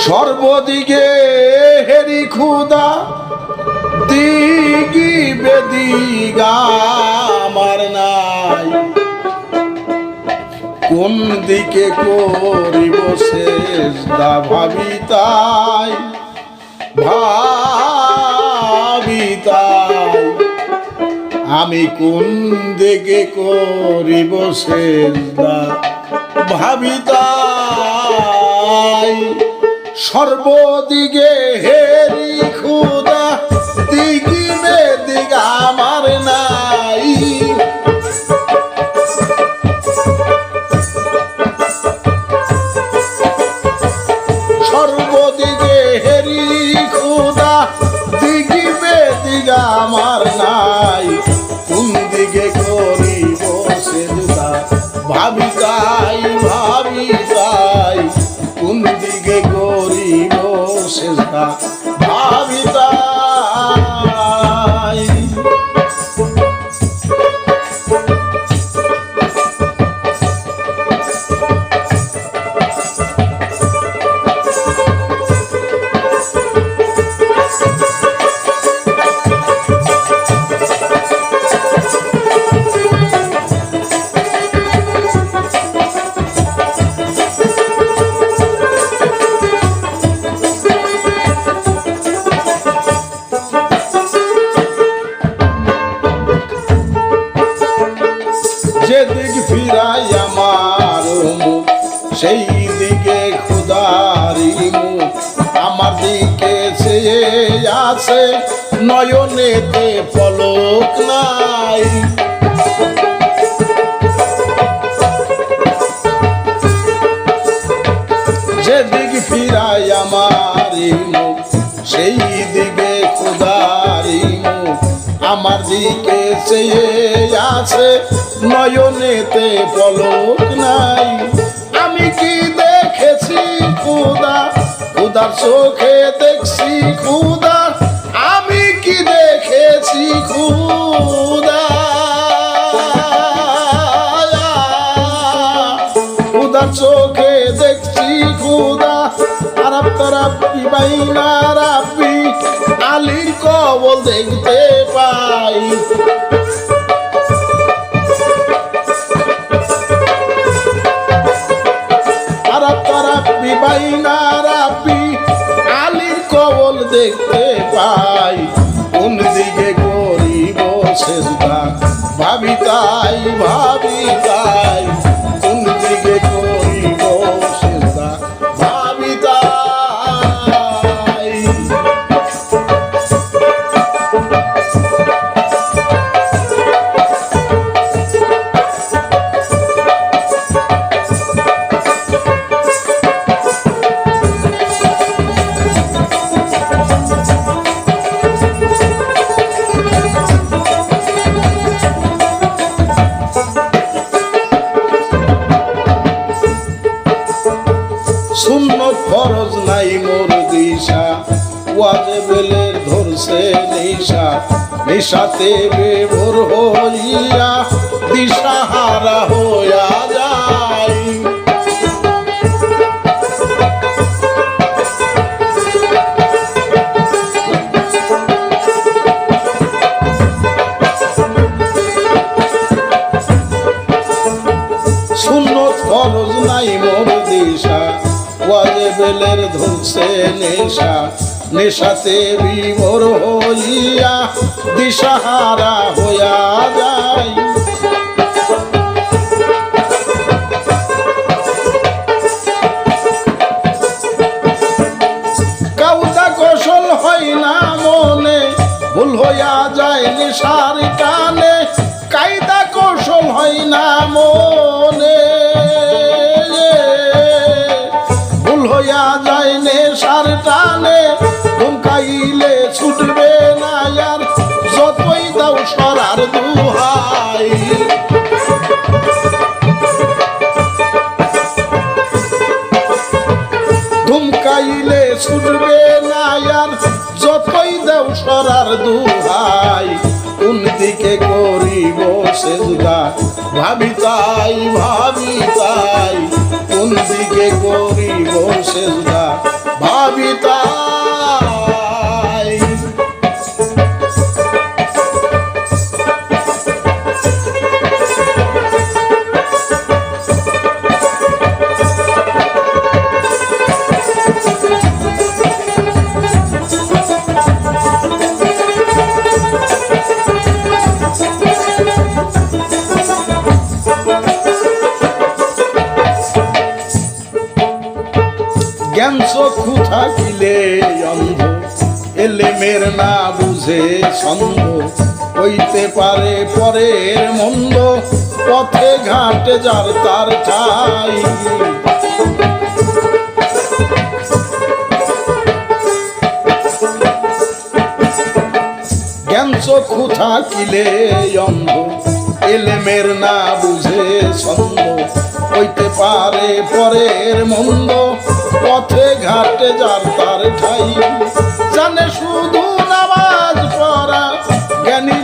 সর্বদিকে হেরি খুদা, দিগি বেদিগা আমার নাই। কোন দিকে করিব শেষ দা ভাবি তাই ভাবি তাই। আমি কোন দিকে করিব শেষ দা ভাবি সর্বদিকে হেরি খুদা ফিরাই আমার সেই দিকে খুদারি আমার দিকে চেয়ে আছে নয়নেতে পলক নাই। আমার দিকে চেয়ে আছে, নয়নেতে পলক নাই। আমি কি দেখেছি খুদা খুদার চোখে দেখছি খুদা আমি কি দেখেছি খুদা খুদার চোখে দেখছি খুদা আরাপ তারাপি বাইনা রাপি আলির কবল দেখতে তারাপি বাইনা রাপি কবল দেখতে পাই। কোন দিকে করিব সেজদা? ভাবি তাই ভাবি তাই। নিশাতে বেভোর হইয়া দিশা হারা হইয়া যায় শূন্য খরচ নাই মোর দিশা ওয়াজে বেলের ধরছে নেশা। নেশাতে বিভোর হইয়া দিশাহারা হইয়া যায়। ভাবি তাই ভাবি তাই কোন দিকে করিব সেজদা ভাবি তাই। চক্ষু থাকিলে অন্ধ। এলেমের না বুঝে ছন্দ। হইতে পারে পরের মন্দ। পথে ঘাটে যার তার ঠাই জ্ঞান চক্ষু থাকিলে অন্ধ। এলেমের না বুঝে ছন্দ। হইতে পারে পরের মন্দ। পথে ঘাটে যার তার ঠাই। জানে শুধু নামাজ পড়া জ্ঞানী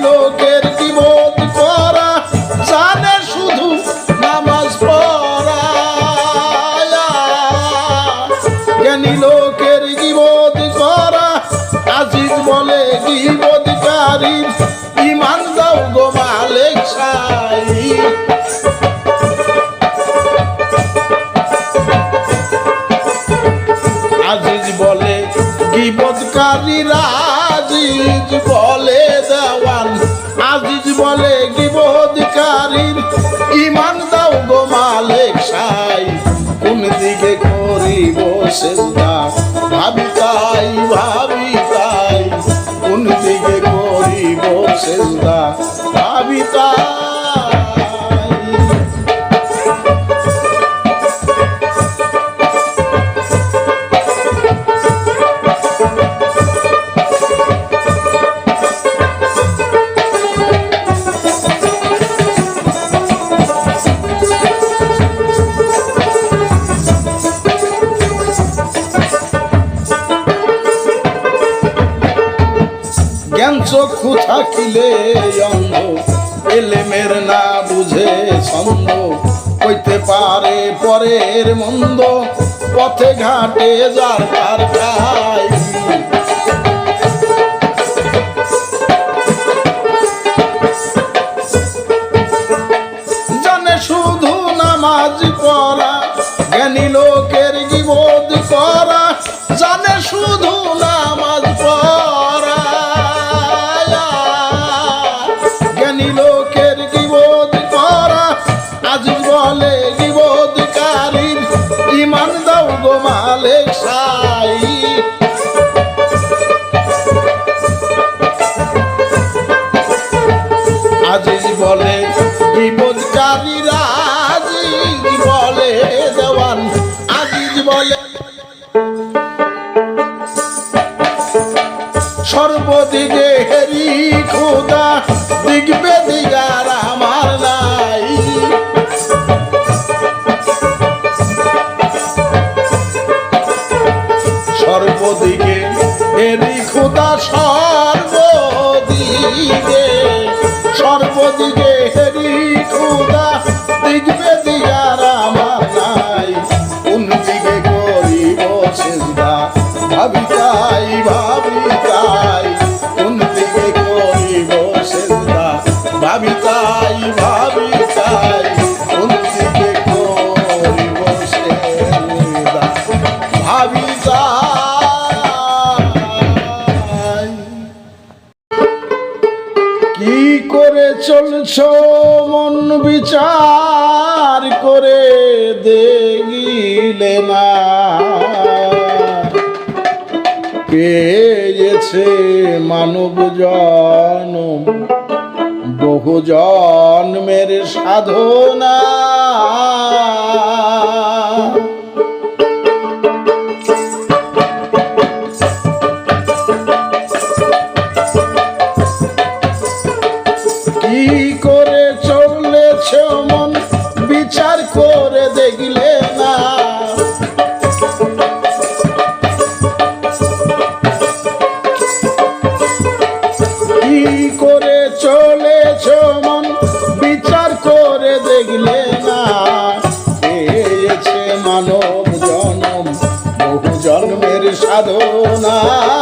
থাকিলে অন্ধ। এলেমের না বুঝে ছন্দ। হইতে পারে পরের মন্দ। পথে ঘাটে যার তার সর্বদিকে হেরি খোদা দিগবে দিগার আমার নাই। সর্বদিকে হেরি খোদা, সর্বদিকে সর্বদিকে হেরি খোদা দিগবে দিগার বিচার করে দেখিলে না। পেয়েছে মানব জনম বহু জন্মের সাধনা। সাধনা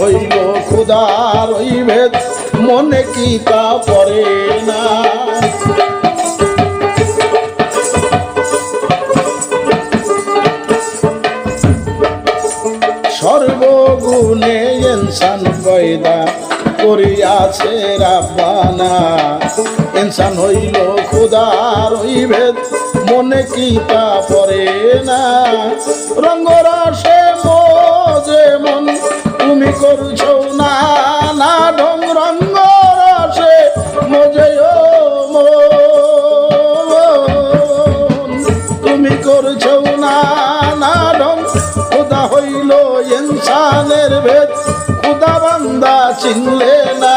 হইল খুদার ওই ভেদ, মনে কি তা পড়ে না? সর্বগুণে ইনসান পয়দা করিয়াছে রাব্বানা। ইনসান হইল খুদার ওই ভেদ, মনে কি তা পড়ে না? রঙ্গরাসে করছ না না ঢং রঙ্গরাসে মোজে ও মন। তুমি করছ না না ঢং খোদা হইল ইনসানের ভেদ খুদা বান্দা চিনলে না।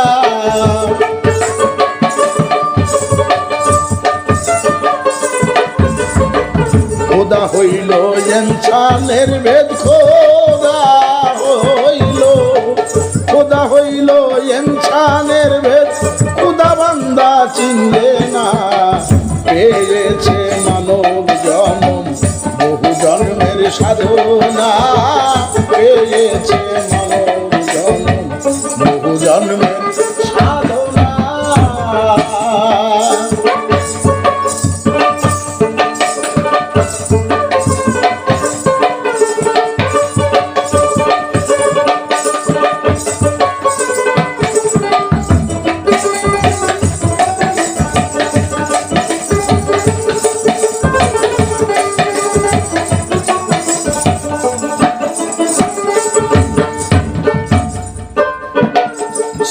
খোদা হইল ইনসানের ভেদ খোদা খোদা হইল এনসানের ভেদ। খুদা বান্দা চিনলে না। পেয়েছে মানব জন্ম, বহু জন্মের সাধনা। পেয়েছে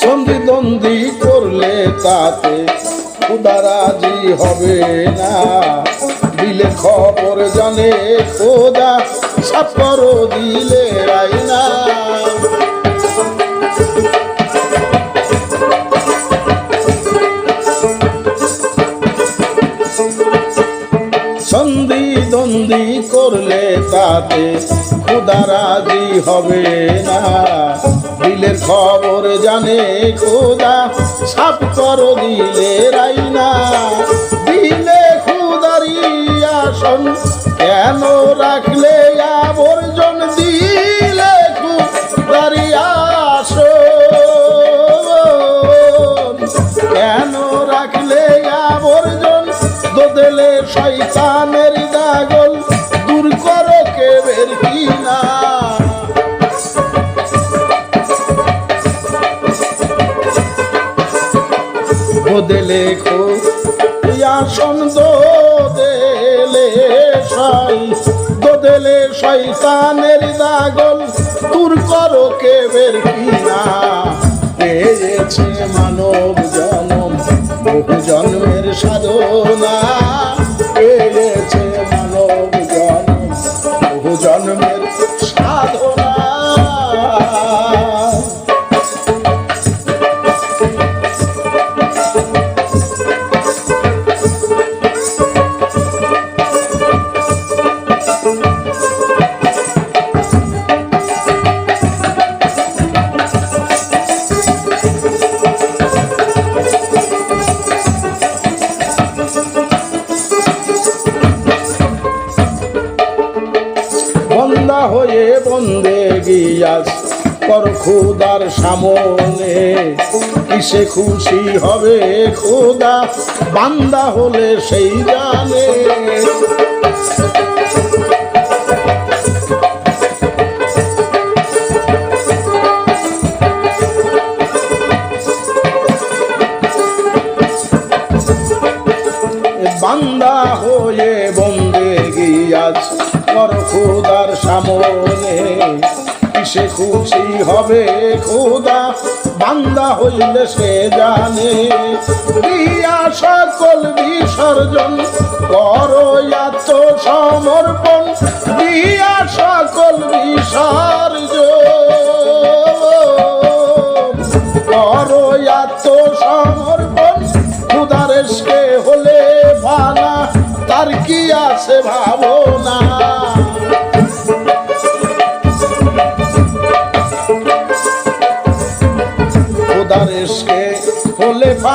সন্ধি দ্বন্দ্বি করলে তাতে খুদারাজি হবে না। দিলে খবর জানে খোদা সাপর দিলে রাই না সন্ধি দ্বন্দ্বি করলে তাতে খুদারাজি হবে না। দিলের খবর জানে খোদা, সাপ কর দিলে রাইনা। দিলে খুদারি আসন কেন রাখলে আবর্জন? দিলে খুদারি আসন কেন রাখলে আবর্জন? দোদেলে শয়তানের কেবের কিনা পেয়েছে মানব জনম বহু জন্মের সাধনা। কর খুদার সামনে। কিসে খুশি হবে খোদা? বান্দা হলে সেই জানে। হবে খোদা, বান্দা হইলে সে জানে। দিয়া সকল বিসর্জন করো এত সমর্পণ। দিয়া সকল বিসর্জন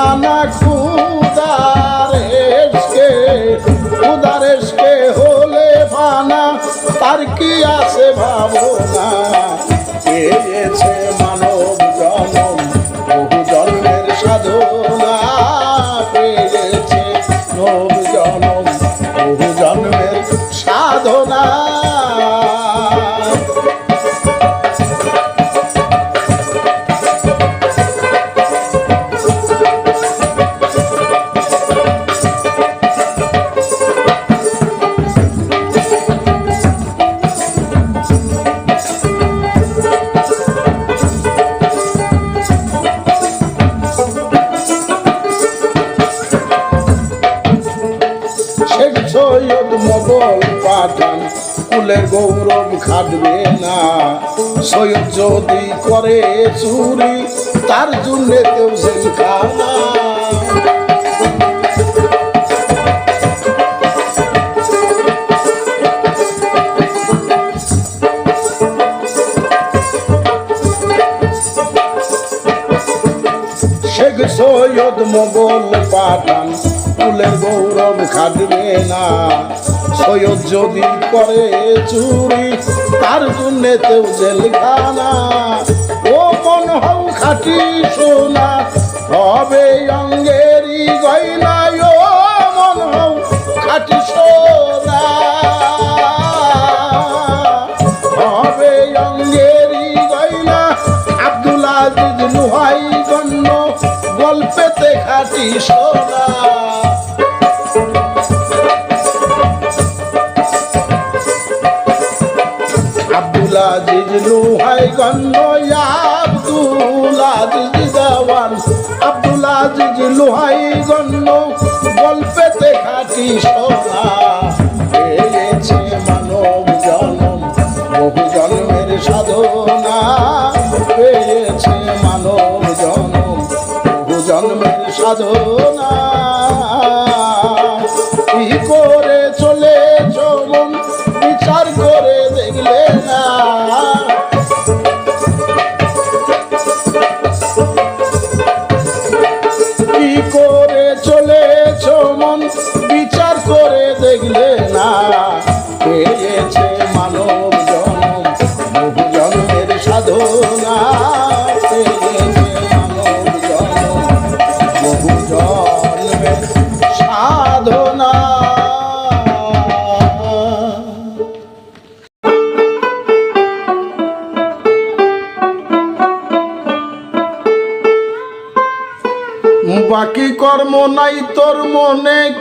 হলে পানা খুদার এসকে খুদার এসকে হলে পানা তার কি আছে ভাবনা? সৈয়দ যদি করে চুরি, তার জন্য কেউ শেখ সৈয়দ মোগল পাঠান কুলের গৌরব খাটবে না। সৈয়দ যদি করে চুরি, তার জন্য কেউ জেলখানা। ও মন হও খাটি সোনা, হবে অঙ্গেরি গয়না ও মন হও খাটি সোনা। হবে অঙ্গেরি গয়না, আব্দুল আজিজ নুহাই গণ্য, গল্পেতে খাটি সোনা। আব্দুল আজিজ লোহাই গণ্য, গল্পেতে খাটি সোনা। পেয়েছে মানব জনম, বহু জন্মের সাধনা। পেয়েছে মানব জনম, বহু জন্মের সাধনা।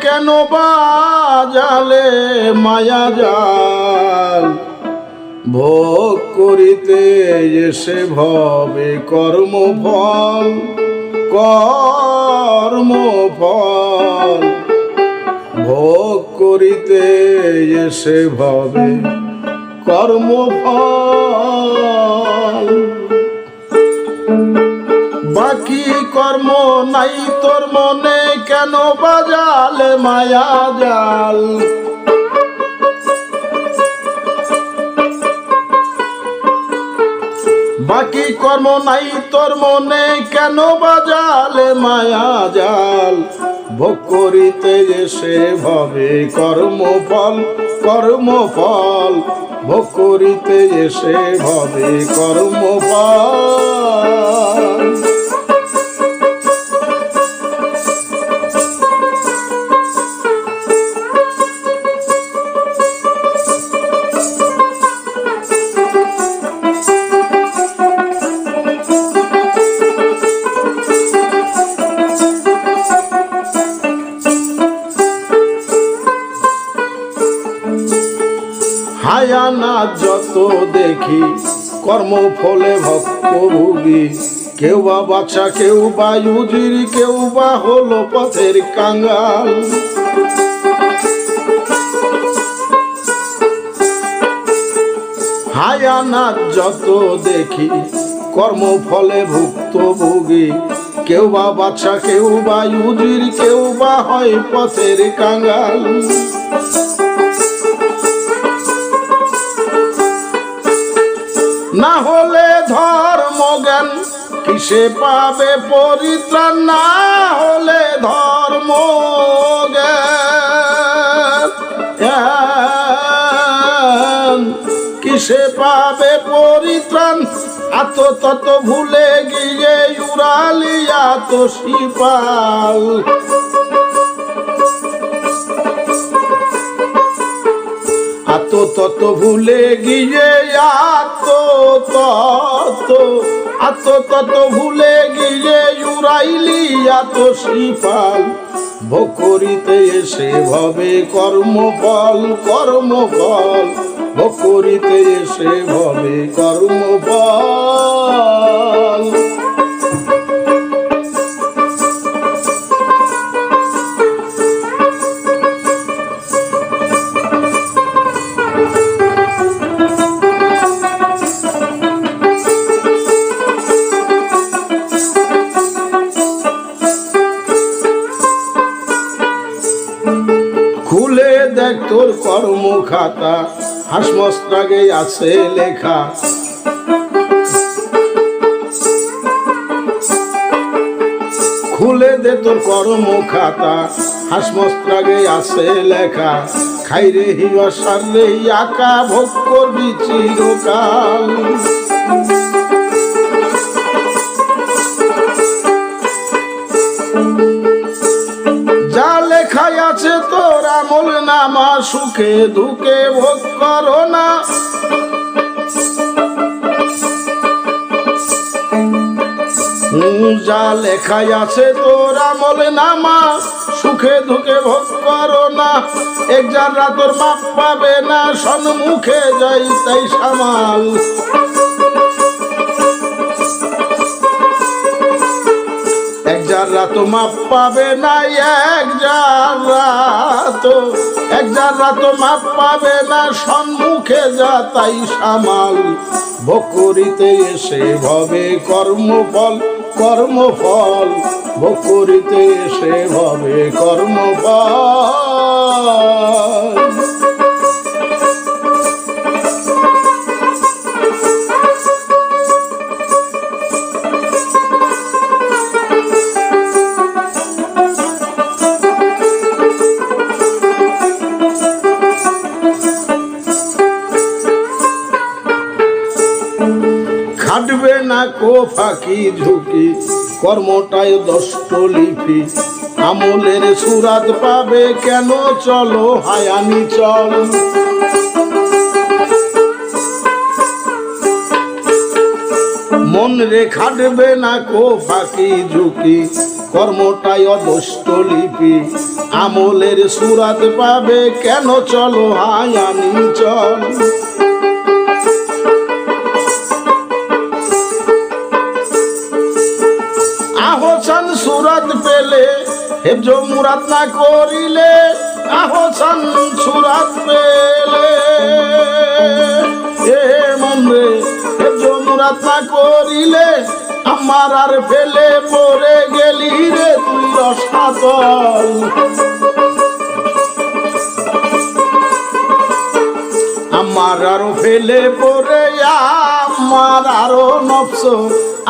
কেন বাজালে মায়া জাল? ভোগ করিতে এসে ভবে কর্মফল কর্মফল। ভোগ করিতে এসে ভবে কর্মফল। বাকি কর্ম নাই তোর মনে কেন বাজাল মায়া জাল? বাকি কর্ম নাই, তোর মনে কেন বাজালে মায়া জাল? ভোগ করিতে এসে ভবে কর্মফল কর্মফল। ভোগ করিতে এসে ভবে কর্মফল। কর্ম ফলে ভক্তভোগী কেউ বা বাচ্চা কেউ বা ইউজির কেউ বা হলো পথের কাঙ্গাল হায়ানাথ যত দেখি, কর্ম ফলে ভুক্তভোগী কেউ বা বাচ্চা কেউ বা ইউজির কেউ বা হয় পথের কাঙ্গাল না হলে ধর্ম জ্ঞান কিসে পাবে পরিত্রাণ? না হলে ধর্ম জ্ঞান। কিসে পাবে পরিত্রাণ? আত তত ভুলে গিয়ে উড়ালিয়া তো শিপাল। তত ভুলে গিয়ে আত তত আত তত ভুলে গিয়ে উড়াইলি আত শিপাল। ভকরিতে এসে ভবে কর্মফল কর্মফল। ভকরিতে এসে ভবে কর্মফল। হাসমস্তাগে আছে লেখা। খুলে দে তোর কর্ম খাতা হাসমস্তাগে আছে লেখা। খাই খাইরে হিয়া সাররে আকা ভোগ করবি চিরকাল। সুখে দুঃখে ভোগ করো না। যা লেখাই আছে তোর আমল নামা, সুখে দুঃখে ভোগ করো না। এক যারা তোর বাপ পাবে না, সন্মুখে যাই তাই সামাল। যারা তো মাপ পাবে না এক যারা এক যারা তো মাপ পাবে না, সম্মুখে যা তাই সামাল। বকরিতে এসে ভবে কর্মফল কর্মফল। বকরিতে এসে ভবে কর্মফল। ফাঁকি ঝুঁকি কর্মটাই দষ্ট লিপি। আমলের সুরাত পাবে কেন? চলো হায়ানি চল। মন রে খাটবে না কো ফাঁকি ঝুঁকি কর্মটাই অদষ্ট লিপি। আমলের সুরাত পাবে কেন? চলো হায়ানি চল। হেফজ মুরাত না করিলে আহসান সুরাত পেলে। এ মনে হেফজ মুরাত না করিলে আমার আর ফেলে পড়ে গেলি রে তুই রসাতল। আমার আরও ফেলে পড়ে আমার আরও নফস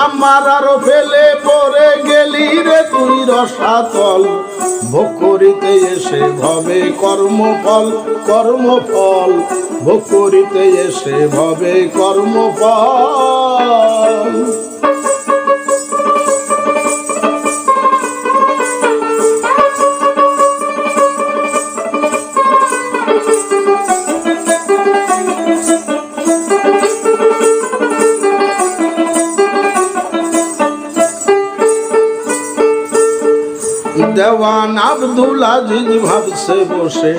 আমার আরও ফেলে পরে গেলি রে তুই রসাতল। ভোগ করিতে এসে ভবে কর্মফল কর্মফল। ভোগ করিতে এসে ভবে কর্মফল। দেওয়ান আব্দুল আজিজ ভাবছে বসে,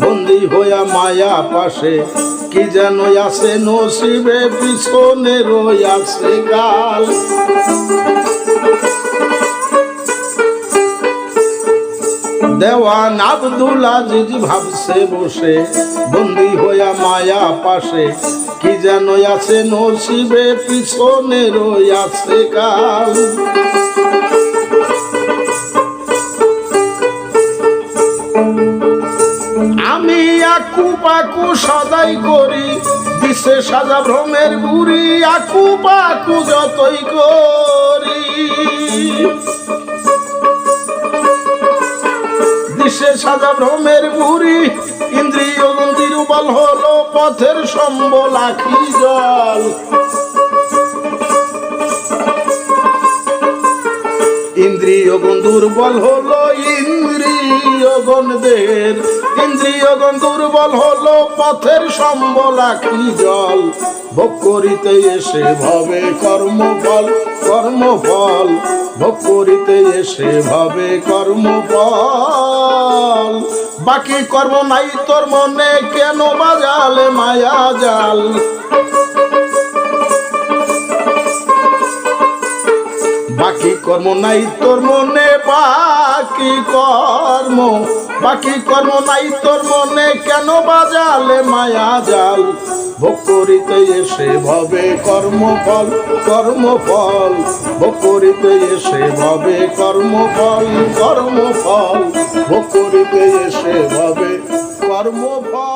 বন্দি হইয়া মায়া পাশে। কি যেন আছে নসিবে, পিছনে রই আছে কাল দেওয়ান আব্দুল আজিজ ভাবছে বসে, বন্দি হইয়া মায়া পাশে। কি যেন আছে নসিবে, পিছনে রই আছে কাল পাকু সদাই করি দিছে সাজা ভ্রমের বুড়ি, আকু পাকু যতই করি। দিশে সাজা ভ্রমের বুড়ি, ইন্দ্রিয় দুর্বল হলো পথের সম্বল, আখি জল। ইন্দ্রিয়গণ দুর্বল হলো দেহের ইন্দ্রিয়গণ দুর্বল হলো পথের সম্বল আখি জল। ভোগ করিতে এসে কর্মফল কর্মফল। ভোগ করিতে এসে কর্মফল। বাকি কর্ম নাই তোর মনে, কেন বাজালে মায়া জাল? বাকি কর্ম নাই তোর মনে বাকি কর্ম বাকি কর্ম নাই তোর মনে, কেন বাজালে মায়া জাল? ভোগ করিতে এসে ভবে কর্মফল কর্মফল ভোগ করিতে এসে ভবে কর্মফল কর্মফল ভোগ করিতে এসে ভবে কর্মফল।